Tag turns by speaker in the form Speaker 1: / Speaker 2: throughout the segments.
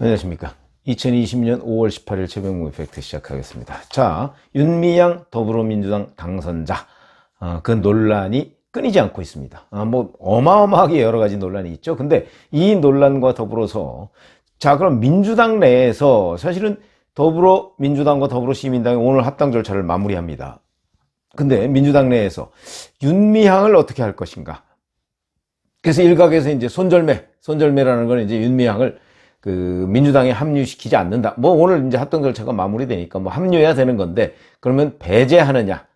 Speaker 1: 안녕하십니까. 2020년 5월 18일 최병무 이펙트 시작하겠습니다. 자, 윤미향 더불어민주당 당선자. 어, 그 논란이 끊이지 않고 있습니다. 아, 뭐, 어마어마하게 여러 가지 논란이 있죠. 근데 이 논란과 더불어서, 자, 그럼 민주당 내에서 사실은 더불어민주당과 더불어시민당이 오늘 합당 절차를 마무리합니다. 근데 민주당 내에서 윤미향을 어떻게 할 것인가? 그래서 일각에서 이제 손절매, 손절매라는 건 이제 윤미향을 그 민주당에 합류시키지 않는다. 뭐 오늘 이제 합동 절차가 마무리되니까 뭐 합류해야 되는 건데 그러면 배제하느냐,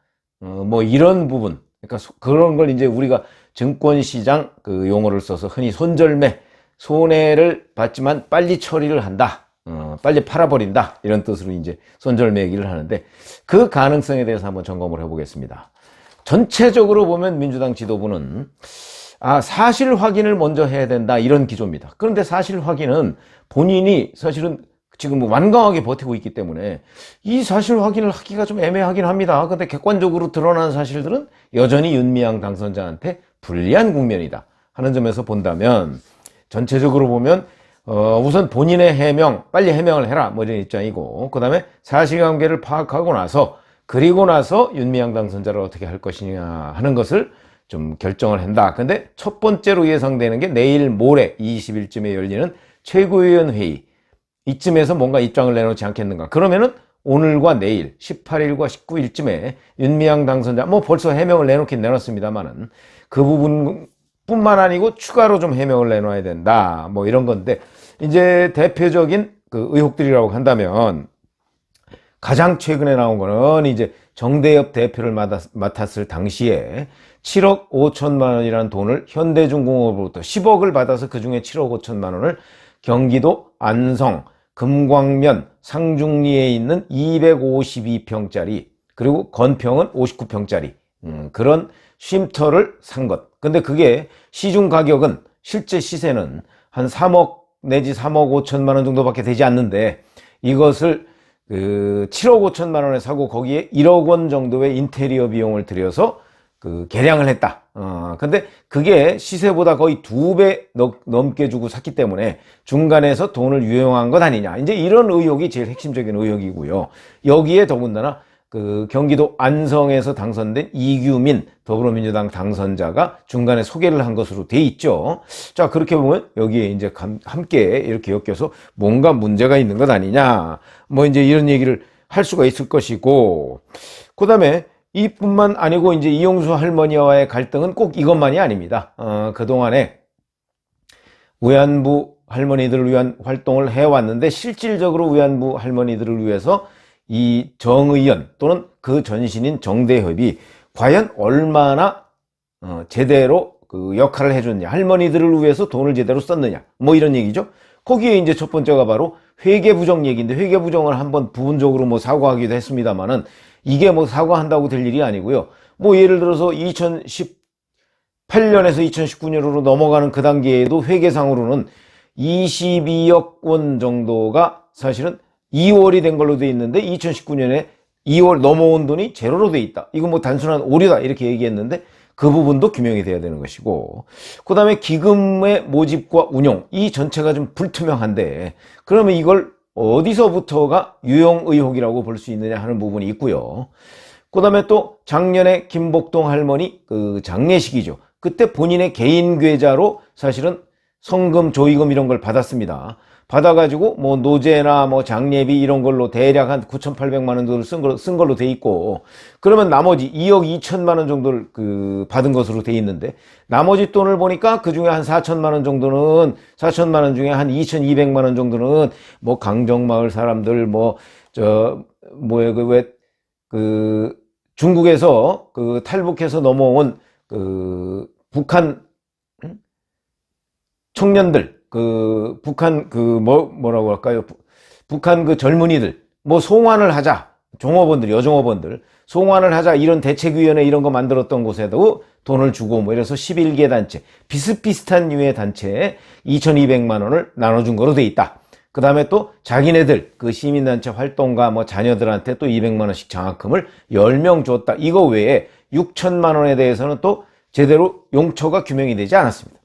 Speaker 1: 어, 뭐 이런 부분. 그러니까 소- 그런 걸 이제 우리가 증권시장 그 용어를 써서 흔히 손절매, 손해를 받지만 빨리 처리를 한다. 어, 빨리 팔아버린다. 이런 뜻으로 이제 손절매 얘기를 하는데 그 가능성에 대해서 한번 점검을 해보겠습니다. 전체적으로 보면 민주당 지도부는 아, 사실 확인을 먼저 해야 된다. 이런 기조입니다. 그런데 사실 확인은 본인이 사실은 지금 뭐 완강하게 버티고 있기 때문에 이 사실 확인을 하기가 좀 애매하긴 합니다. 근데 객관적으로 드러난 사실들은 여전히 윤미향 당선자한테 불리한 국면이다. 하는 점에서 본다면 전체적으로 보면 어, 우선 본인의 해명, 빨리 해명을 해라. 뭐 이런 입장이고, 그 다음에 사실관계를 파악하고 나서, 그리고 나서 윤미향 당선자를 어떻게 할 것이냐 하는 것을 좀 결정을 한다. 근데 첫 번째로 예상되는 게 내일 모레 20일쯤에 열리는 최고위원 회의. 이쯤에서 뭔가 입장을 내놓지 않겠는가. 그러면은 오늘과 내일 18일과 19일쯤에 윤미향 당선자 뭐 벌써 해명을 내놓긴 내놨습니다만은 그 부분 뿐만 아니고 추가로 좀 해명을 내놔야 된다. 뭐 이런 건데 이제 대표적인 그 의혹들이라고 한다면 가장 최근에 나온 거는 이제 정대엽 대표를 맡았, 맡았을 당시에 7억 5천만 원이라는 돈을 현대중공업으로부터 10억을 받아서 그 중에 7억 5천만 원을 경기도 안성, 금광면, 상중리에 있는 252평짜리 그리고 건평은 59평짜리 음, 그런 쉼터를 산 것. 근데 그게 시중 가격은 실제 시세는 한 3억 내지 3억 5천만 원 정도밖에 되지 않는데 이것을 그 7억 5천만 원에 사고 거기에 1억 원 정도의 인테리어 비용을 들여서 그 개량을 했다. 어, 근데 그게 시세보다 거의 두 배 넘게 주고 샀기 때문에 중간에서 돈을 유용한 것 아니냐. 이제 이런 의혹이 제일 핵심적인 의혹이고요. 여기에 더군다나 그 경기도 안성에서 당선된 이규민 더불어민주당 당선자가 중간에 소개를 한 것으로 돼 있죠. 자, 그렇게 보면 여기에 이제 감- 함께 이렇게 엮여서 뭔가 문제가 있는 것 아니냐. 뭐 이제 이런 얘기를 할 수가 있을 것이고, 그 다음에 이뿐만 아니고 이제 이용수 할머니와의 갈등은 꼭 이것만이 아닙니다. 어, 그동안에 위안부 할머니들을 위한 활동을 해왔는데 실질적으로 위안부 할머니들을 위해서 이 정의연 또는 그 전신인 정대협이 과연 얼마나 어, 제대로 그 역할을 해줬냐 할머니들을 위해서 돈을 제대로 썼느냐 뭐 이런 얘기죠 거기에 이제 첫 번째가 바로 회계부정 얘기인데 회계부정을 한번 부분적으로 뭐 사과하기도 했습니다만은 이게 뭐 사과한다고 될 일이 아니고요. 뭐 예를 들어서 2010 8년에서 2019년으로 넘어가는 그 단계에도 회계상으로는 22억 원 정도가 사실은 2월이 된 걸로 돼 있는데 2019년에 2월 넘어온 돈이 제로로 돼 있다. 이거 뭐 단순한 오류다. 이렇게 얘기했는데 그 부분도 규명이 돼야 되는 것이고. 그 다음에 기금의 모집과 운용. 이 전체가 좀 불투명한데 그러면 이걸 어디서부터가 유용 의혹이라고 볼 수 있느냐 하는 부분이 있고요. 그 다음에 또 작년에 김복동 할머니 그 장례식이죠. 그때 본인의 개인 계좌로 사실은 성금, 조의금 이런 걸 받았습니다. 받아가지고 뭐 노제나 뭐 장례비 이런 걸로 대략 한 9,800만 원 정도를 쓴 걸로, 쓴 걸로 돼 있고 그러면 나머지 2억 2천만 원 정도를 그 받은 것으로 돼 있는데 나머지 돈을 보니까 그 중에 한 4천만 원 정도는 4천만 원 중에 한 2,200만 원 정도는 뭐 강정마을 사람들 뭐 저 뭐야 그왜그 중국에서 그 탈북해서 넘어온 그 북한 음? 청년들 그 북한 그 뭐 뭐라고 할까요? 부- 북한 그 젊은이들 뭐 송환을 하자 종업원들 여종업원들 송환을 하자 이런 대책위원회 이런 거 만들었던 곳에도 돈을 주고 뭐 이래서 11개 단체 비슷비슷한 류의 단체에 2,200만 원을 나눠준 거로 돼 있다. 그 다음에 또 자기네들 그 시민단체 활동가 뭐 자녀들한테 또 200만 원씩 장학금을 10명 줬다. 이거 외에 6천만 원에 대해서는 또 제대로 용처가 규명이 되지 않았습니다.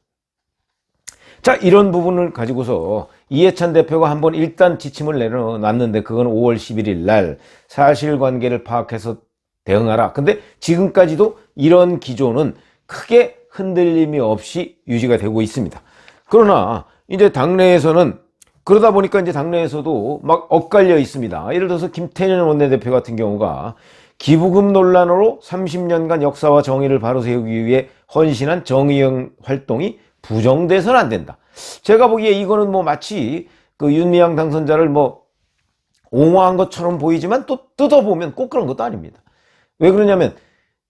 Speaker 1: 자, 이런 부분을 가지고서 이해찬 대표가 한번 일단 지침을 내려놨는데 그건 5월 11일 날 사실관계를 파악해서 대응하라. 근데 지금까지도 이런 기조는 크게 흔들림이 없이 유지가 되고 있습니다. 그러나 이제 당내에서는 그러다 보니까 이제 당내에서도 막 엇갈려 있습니다. 예를 들어서 김태년 원내대표 같은 경우가 기부금 논란으로 30년간 역사와 정의를 바로 세우기 위해 헌신한 정의형 활동이 부정돼서는 안 된다. 제가 보기에 이거는 뭐 마치 그 윤미향 당선자를 뭐 옹호한 것처럼 보이지만 또 뜯어보면 꼭 그런 것도 아닙니다. 왜 그러냐면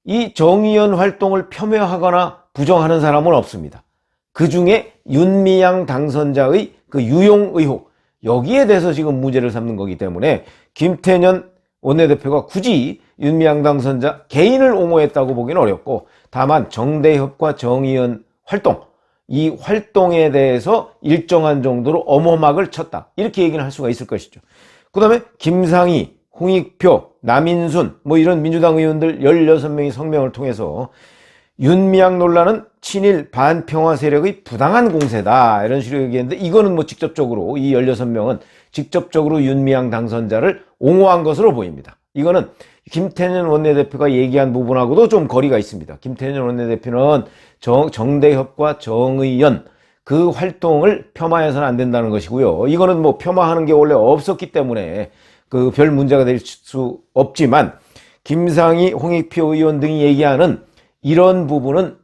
Speaker 1: 이 정의연 활동을 폄훼하거나 부정하는 사람은 없습니다. 그 중에 윤미향 당선자의 그 유용 의혹 여기에 대해서 지금 문제를 삼는 거기 때문에 김태년 원내대표가 굳이 윤미향 당선자 개인을 옹호했다고 보기는 어렵고 다만 정대협과 정의연 활동 이 활동에 대해서 일정한 정도로 엄호막을 쳤다 이렇게 얘기는 할 수가 있을 것이죠. 그 다음에 김상희, 홍익표, 남인순 뭐 이런 민주당 의원들 16명이 성명을 통해서 윤미향 논란은 친일 반평화 세력의 부당한 공세다 이런 식으로 얘기했는데 이거는 뭐 직접적으로 이 16명은 직접적으로 윤미향 당선자를 옹호한 것으로 보입니다. 이거는 김태년 원내대표가 얘기한 부분하고도 좀 거리가 있습니다. 김태년 원내대표는 정, 정대협과 정의연 그 활동을 폄하해서는 안 된다는 것이고요. 이거는 뭐 폄하하는 게 원래 없었기 때문에 그 별 문제가 될 수 없지만 김상희, 홍익표 의원 등이 얘기하는 이런 부분은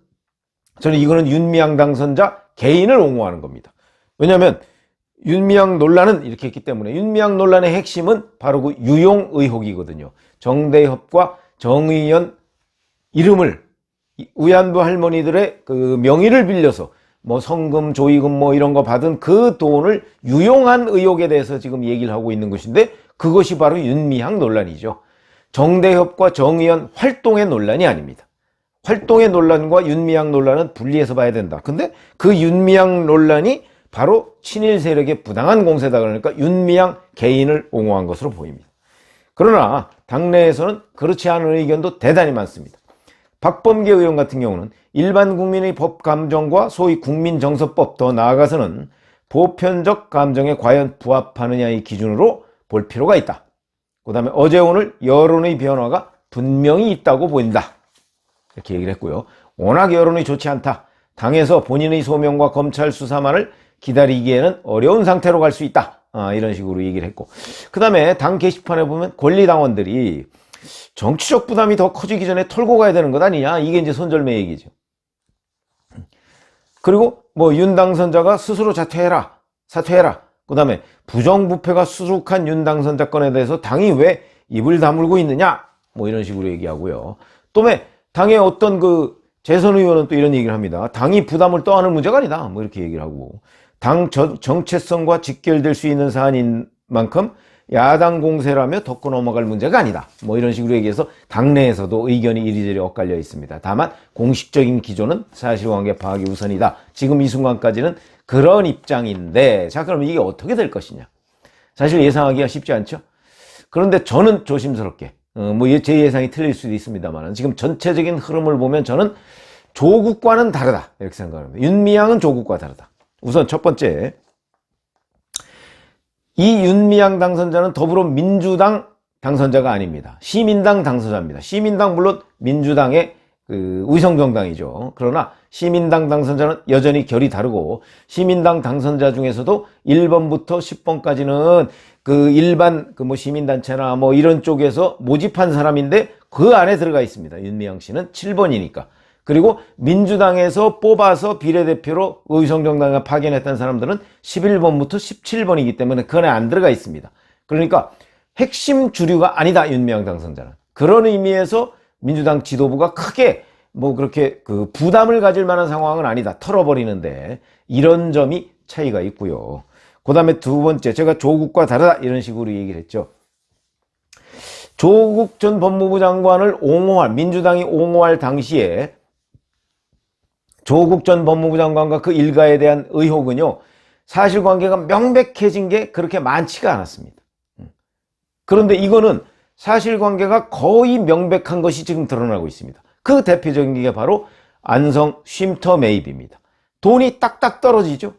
Speaker 1: 저는 이거는 윤미향 당선자 개인을 옹호하는 겁니다. 왜냐하면 윤미향 논란은 이렇게 했기 때문에 윤미향 논란의 핵심은 바로 그 유용 의혹이거든요. 정대협과 정의연 이름을 우얀부 할머니들의 그 명의를 빌려서 뭐 성금, 조의금 뭐 이런 거 받은 그 돈을 유용한 의혹에 대해서 지금 얘기를 하고 있는 것인데 그것이 바로 윤미향 논란이죠. 정대협과 정의연 활동의 논란이 아닙니다. 활동의 논란과 윤미향 논란은 분리해서 봐야 된다. 근데 그 윤미향 논란이 바로 친일 세력의 부당한 공세다 그러니까 윤미향 개인을 옹호한 것으로 보입니다. 그러나 당내에서는 그렇지 않은 의견도 대단히 많습니다. 박범계 의원 같은 경우는 일반 국민의 법 감정과 소위 국민 정서법 더 나아가서는 보편적 감정에 과연 부합하느냐의 기준으로 볼 필요가 있다. 그 다음에 어제 오늘 여론의 변화가 분명히 있다고 보인다. 이렇게 얘기를 했고요. 워낙 여론이 좋지 않다. 당에서 본인의 소명과 검찰 수사만을 기다리기에는 어려운 상태로 갈 수 있다. 아, 이런 식으로 얘기를 했고. 그 다음에 당 게시판에 보면 권리당원들이 정치적 부담이 더 커지기 전에 털고 가야 되는 것 아니냐. 이게 이제 손절매 얘기죠. 그리고 뭐 윤 당선자가 스스로 자퇴해라. 사퇴해라. 그 다음에 부정부패가 수룩한 윤 당선자 건에 대해서 당이 왜 입을 다물고 있느냐. 뭐 이런 식으로 얘기하고요. 또매 당의 어떤 그 재선 의원은 또 이런 얘기를 합니다. 당이 부담을 떠안을 문제가 아니다. 뭐 이렇게 얘기를 하고 당 정체성과 직결될 수 있는 사안인 만큼 야당 공세라며 덮고 넘어갈 문제가 아니다. 뭐 이런 식으로 얘기해서 당내에서도 의견이 이리저리 엇갈려 있습니다. 다만 공식적인 기조는 사실관계 파악이 우선이다. 지금 이 순간까지는 그런 입장인데 자 그럼 이게 어떻게 될 것이냐. 사실 예상하기가 쉽지 않죠. 그런데 저는 조심스럽게 어, 뭐제 예상이 틀릴 수도 있습니다만 지금 전체적인 흐름을 보면 저는 조국과는 다르다 이렇게 생각합니다. 윤미향은 조국과 다르다. 우선 첫 번째 이 윤미향 당선자는 더불어민주당 당선자가 아닙니다. 시민당 당선자입니다. 시민당 물론 민주당의 그 위성정당이죠. 그러나 시민당 당선자는 여전히 결이 다르고 시민당 당선자 중에서도 1번부터 10번까지는 그 일반 그 뭐 시민단체나 뭐 이런 쪽에서 모집한 사람인데 그 안에 들어가 있습니다. 윤미향 씨는 7번이니까. 그리고 민주당에서 뽑아서 비례대표로 의성정당에 파견했던 사람들은 11번부터 17번이기 때문에 그 안에 안 들어가 있습니다. 그러니까 핵심 주류가 아니다, 윤미향 당선자는. 그런 의미에서 민주당 지도부가 크게 뭐 그렇게 그 부담을 가질 만한 상황은 아니다. 털어버리는데 이런 점이 차이가 있고요. 그 다음에 두 번째, 제가 조국과 다르다 이런 식으로 얘기를 했죠. 조국 전 법무부 장관을 옹호할, 민주당이 옹호할 당시에 조국 전 법무부 장관과 그 일가에 대한 의혹은요, 사실관계가 명백해진 게 그렇게 많지가 않았습니다. 음. 그런데 이거는 사실관계가 거의 명백한 것이 지금 드러나고 있습니다. 그 대표적인 게 바로 안성 쉼터 매입입니다. 돈이 딱딱 떨어지죠.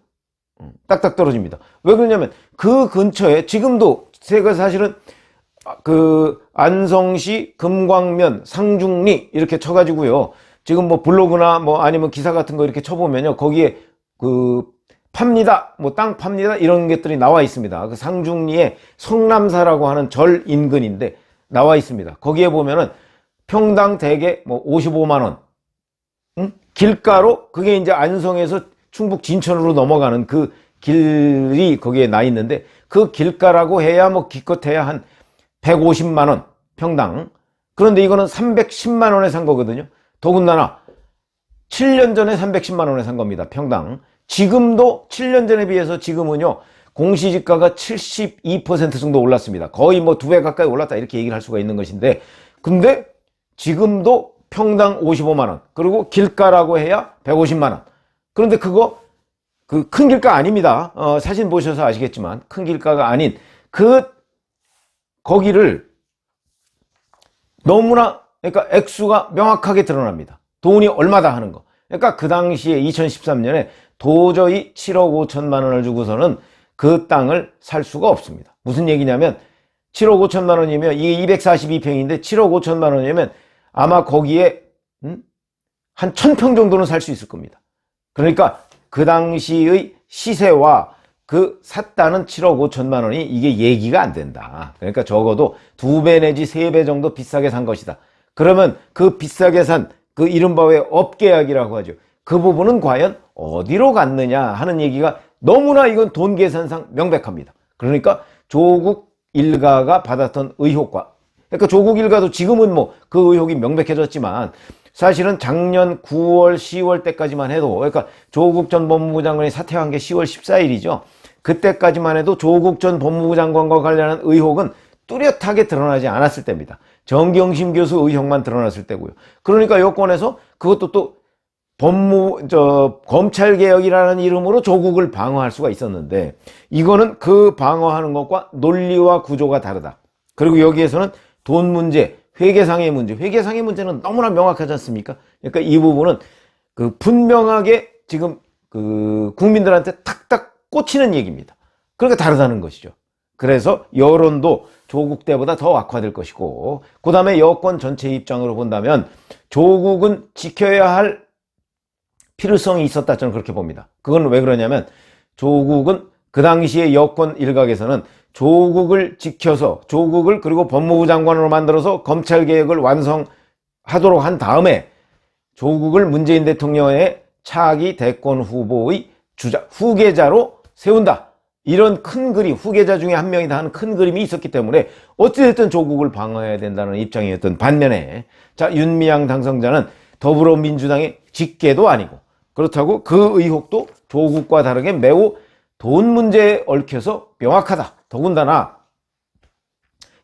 Speaker 1: 음, 딱딱 떨어집니다. 왜 그러냐면 그 근처에 지금도 제가 사실은 아, 그 안성시 금광면 상중리 이렇게 쳐가지고요. 지금 뭐 블로그나 뭐 아니면 기사 같은 거 이렇게 쳐보면요. 거기에 그 팝니다. 뭐 땅 팝니다. 이런 것들이 나와 있습니다. 그 상중리에 성남사라고 하는 절 인근인데 나와 있습니다. 거기에 보면은 평당 대개 뭐 55만 원. 응? 길가로 그게 이제 안성에서 충북 진천으로 넘어가는 그 길이 거기에 나 있는데 그 길가라고 해야 뭐 기껏해야 한 150만 원 평당. 그런데 이거는 310만 원에 산 거거든요. 더군다나 7년 전에 310만 원에 산 겁니다. 평당. 지금도 7년 전에 비해서 지금은요. 공시지가가 72% 정도 올랐습니다. 거의 뭐 두 배 가까이 올랐다 이렇게 얘기를 할 수가 있는 것인데 근데 지금도 평당 55만 원. 그리고 길가라고 해야 150만 원. 그런데 그거 그 큰 길가 아닙니다. 어, 사진 보셔서 아시겠지만 큰 길가가 아닌 그 거기를 너무나 그러니까 액수가 명확하게 드러납니다. 돈이 얼마다 하는 거. 그러니까 그 당시에 2013년에 도저히 7억 5천만 원을 주고서는 그 땅을 살 수가 없습니다. 무슨 얘기냐면 7억 5천만 원이면 이게 242평인데 7억 5천만 원이면 아마 거기에 음? 한 1000평 정도는 살 수 있을 겁니다. 그러니까 그 당시의 시세와 그 샀다는 7억 5천만 원이 이게 얘기가 안 된다. 그러니까 적어도 두 배 내지 세 배 정도 비싸게 산 것이다. 그러면 그 비싸게 산 그 이른바 왜 업계약이라고 하죠. 그 부분은 과연 어디로 갔느냐 하는 얘기가 너무나 이건 돈 계산상 명백합니다. 그러니까 조국 일가가 받았던 의혹과 그러니까 조국 일가도 지금은 뭐 그 의혹이 명백해졌지만 사실은 작년 9월, 10월 때까지만 해도 그러니까 조국 전 법무부 장관이 사퇴한 게 10월 14일이죠. 그때까지만 해도 조국 전 법무부 장관과 관련한 의혹은 뚜렷하게 드러나지 않았을 때입니다. 정경심 교수 의혹만 드러났을 때고요. 그러니까 여권에서 그것도 또 법무 저 검찰 개혁이라는 이름으로 조국을 방어할 수가 있었는데 이거는 그 방어하는 것과 논리와 구조가 다르다. 그리고 여기에서는 돈 문제, 회계상의 문제, 회계상의 문제는 너무나 명확하지 않습니까? 그러니까 이 부분은 그 분명하게 지금 그 국민들한테 탁탁 꽂히는 얘기입니다. 그러니까 다르다는 것이죠. 그래서 여론도 조국 때보다 더 악화될 것이고 그 다음에 여권 전체 입장으로 본다면 조국은 지켜야 할 필요성이 있었다 저는 그렇게 봅니다. 그건 왜 그러냐면 조국은 그 당시에 여권 일각에서는 조국을 지켜서 조국을 그리고 법무부 장관으로 만들어서 검찰 개혁을 완성하도록 한 다음에 조국을 문재인 대통령의 차기 대권 후보의 주자 후계자로 세운다. 이런 큰 그림, 후계자 중에 한 명이다 하는 큰 그림이 있었기 때문에 어찌됐든 조국을 방어해야 된다는 입장이었던 반면에 자 윤미향 당선자는 더불어민주당의 직계도 아니고 그렇다고 그 의혹도 조국과 다르게 매우 돈 문제에 얽혀서 명확하다. 더군다나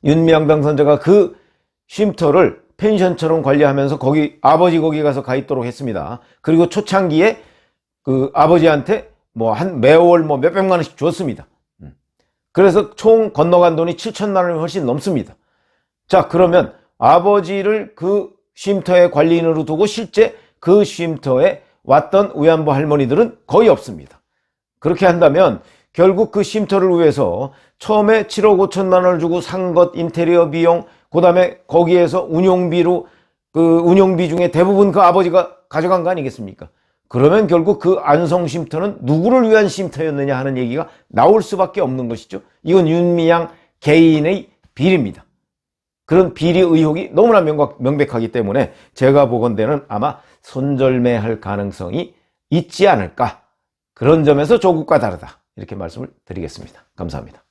Speaker 1: 윤미향 당선자가 그 쉼터를 펜션처럼 관리하면서 거기 아버지 거기 가서 가 있도록 했습니다. 그리고 초창기에 그 아버지한테 뭐 한 매월 뭐 몇백만 원씩 줬습니다. 음. 그래서 총 건너간 돈이 7천만 원이 훨씬 넘습니다. 자, 그러면 아버지를 그 쉼터의 관리인으로 두고 실제 그 쉼터에 왔던 위안부 할머니들은 거의 없습니다. 그렇게 한다면 결국 그 쉼터를 위해서 처음에 7억 5천만 원을 주고 산 것 인테리어 비용, 그 다음에 거기에서 운용비로 그 운용비 중에 대부분 그 아버지가 가져간 거 아니겠습니까? 그러면 결국 그 안성 쉼터는 누구를 위한 쉼터였느냐 하는 얘기가 나올 수밖에 없는 것이죠. 이건 윤미향 개인의 비리입니다. 그런 비리 의혹이 너무나 명백 하기 때문에 제가 보건대는 아마 손절매할 가능성이 있지 않을까. 그런 점에서 조국과 다르다. 이렇게 말씀을 드리겠습니다. 감사합니다.